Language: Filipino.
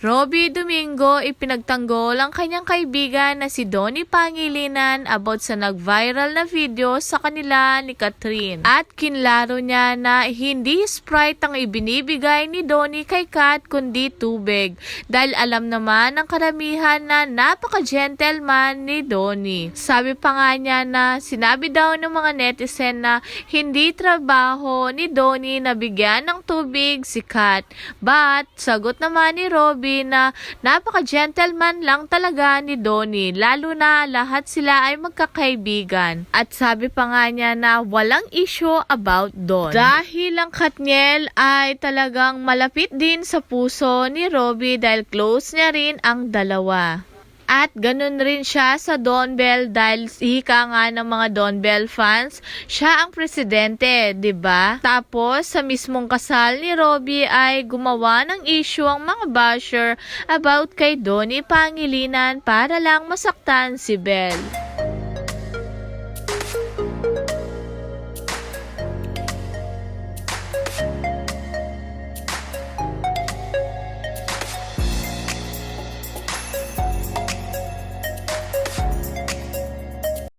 Robby Domingo ipinagtanggol ang kanyang kaibigan na si Donnie Pangilinan about sa nag-viral na video sa kanila ni Catherine. At kinlaro niya na hindi Sprite ang ibinibigay ni Donnie kay Kat kundi tubig. Dahil alam naman ng karamihan na napaka-gentleman ni Donnie. Sabi pa nga niya na sinabi daw ng mga netizen na hindi trabaho ni Donnie na bigyan ng tubig si Kat. But sagot naman ni Robby na napaka-gentleman lang talaga ni Donnie, lalo na lahat sila ay magkakaibigan. At sabi pa nga niya na walang issue about Don. Dahil ang Katniel ay talagang malapit din sa puso ni Robby dahil close niya rin ang dalawa. At ganun rin siya sa Don Bell dahil hika nga ng mga Don Bell fans, siya ang presidente, 'di ba? Tapos sa mismong kasal ni Robby ay gumawa ng issue ang mga basher about kay Donnie Pangilinan para lang masaktan si Bell.